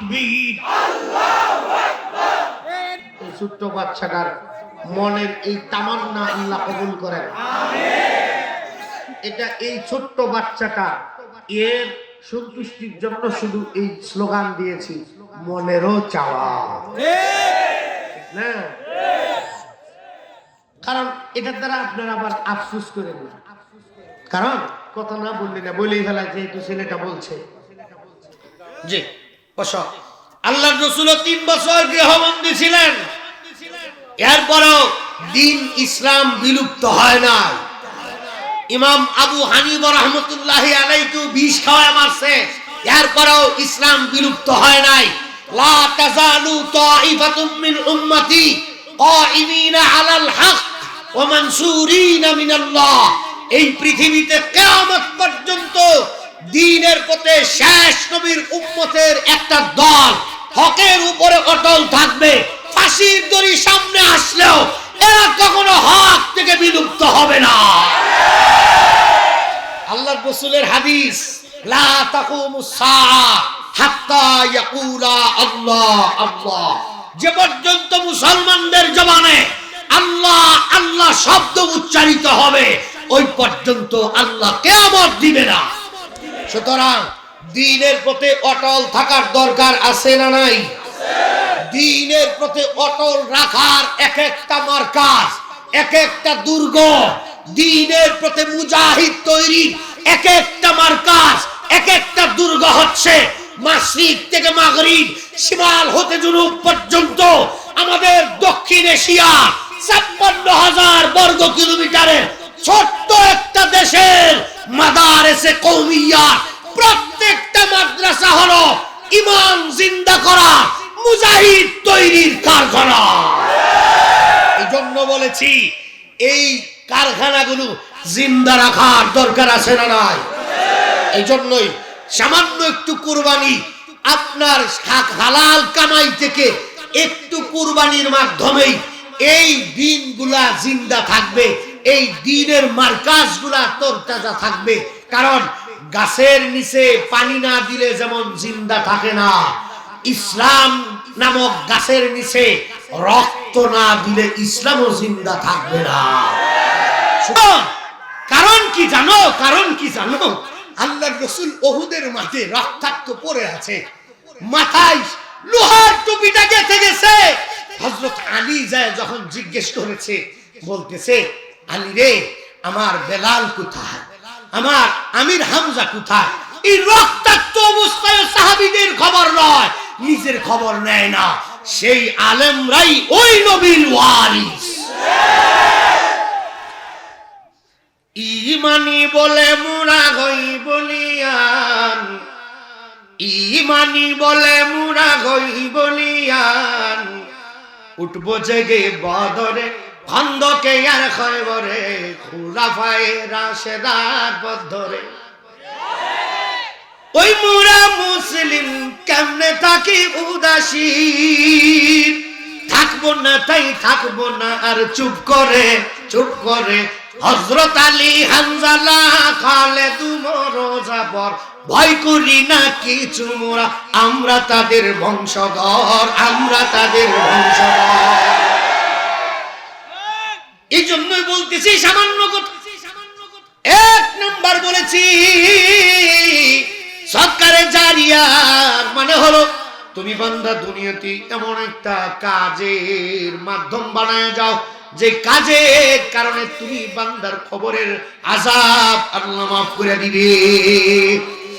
তাকবীর। এই ছোট্ট বাচ্চাটার মনের এই তামান্না আল্লাহ কবুল করেন। এটা এই ছোট্ট বাচ্চাটা এর সন্তুষ্টির জন্য শুধু এই স্লোগান দিয়েছি মনেরও চাওয়া। না কারণ এটার দ্বারা আপনারা আবার আফসোস করেন না। কারণ কথা না বললি না বলেই ফেলা যেহেতু ছেলেটা বলছে। জি। আল্লাহ রসুল তিন বছর গৃহবন্দী ছিলেন। এরপরও দিন ইসলাম বিলুপ্ত হয় না ইমাম আবু হানিব রহমতুল্লাহ আলাইকেও বিষ খাওয়ায় মারছে। এরপরেও ইসলাম বিলুপ্ত হয় নাই। লা মিন মিনাল্লাহ। এই পৃথিবীতে কিয়ামত পর্যন্ত দ্বীনের পথে শেষ নবীর উম্মতের একটা দল হকের উপরে অটল থাকবে। ফাঁসির দড়ি সামনে আসলেও এরা কখনো হক থেকে বিলুপ্ত হবে না। আল্লাহ রসুলের হাদিস, লা তাকুমুস হাত্তা ইয়াকুলা আল্লাহ আল্লাহ। যে পর্যন্ত মুসলমানদের জবানে আল্লাহ আল্লাহ শব্দ উচ্চারিত হবে, ওই পর্যন্ত আল্লাহ কেয়ামত দিবে না। সুতরাং দিনের প্রতি অটল থাকার দরকার আছে না নাই? দিনের প্রতি অটল রাখার এক একটা মার্কাজ এক একটা দুর্গ, দিনের প্রতি মুজাহিদ তৈরি এক একটা মার্কাজ এক একটা দুর্গ হচ্ছে মাসরিক থেকে মাগরিব, শিমাল হতে জুনুব পর্যন্ত আমাদের দক্ষিণ এশিয়া ছাপ্পান্ন হাজার বর্গ কিলোমিটারের ছোট্ট একটা দেশের মাদারেসে কৌমিয়া, প্রত্যেকটা মাদ্রাসা হলো ইমান জিন্দা করা, মুজাহিদ তৈরির কারখানা। এই জন্য বলেছি, এই কারখানাগুলো জিন্দা রাখার দরকার আছে না নাই? এই জন্যই সামান্য একটু কুরবানি আপনার হালাল কামাই থেকে একটু কুরবানির মাধ্যমেই এই দিনগুলা জিন্দা থাকবে। এই দিনের মার্কাজগুলা তরতাজা থাকবে। কারণ গাছের নিচে পানি না দিলে যেমন জিন্দা থাকে না, ইসলাম নামক গাছের নিচে রক্ত না দিলে ইসলামও জিন্দা থাকবে না। কারণ কি জানো, কারণ কি জানো আল্লাহ রসুল ওহুদের মাঠে রক্তাক্ত পড়ে আছে। মাথায় লোহার টুপিটা গেঁথে গেছে। হজরত আলী যায় যখন জিজ্ঞেস করেছে, বলতেছে আলী রে, আমার বেলাল কোথায়? আমার আমির হামজা কোথায়? এই রক্তাক্ত অবস্থায় সাহাবিদের খবর নয় নিজের খবর নেয় না। সেই আলেমরাই ওই নবীর ওয়ারিস। ইমানি বলে মুরা গই বলিয়ান, ইমানি বলে মুরা গই বলিয়ান, উঠবো জেগে বদরে খন্দকে আর খয়বরে, খুলাফায় রাশেদার ধরে। ওই মুরা মুসলিম কেমনে থাকি উদাসী? থাকব না তাই থাকব না, আর চুপ করে চুপ করে। হজরত আলী হানজালা খালে তুমর ভয় করি না কিছু মোরা। আমরা তাদের বংশধর, আমরা তাদের বংশধর। এই জন্যই বলতেছি সামান্য এক নাম্বার বলেছি সরকারে জারিয়া মানে হলো তুমি বান্দা দুনিয়াতে এমন একটা কাজের মাধ্যম বানায় যাও, যে কাজের কারণে তুমি বান্দার খবরের আজাব আল্লাহ মাফ করে দিবে।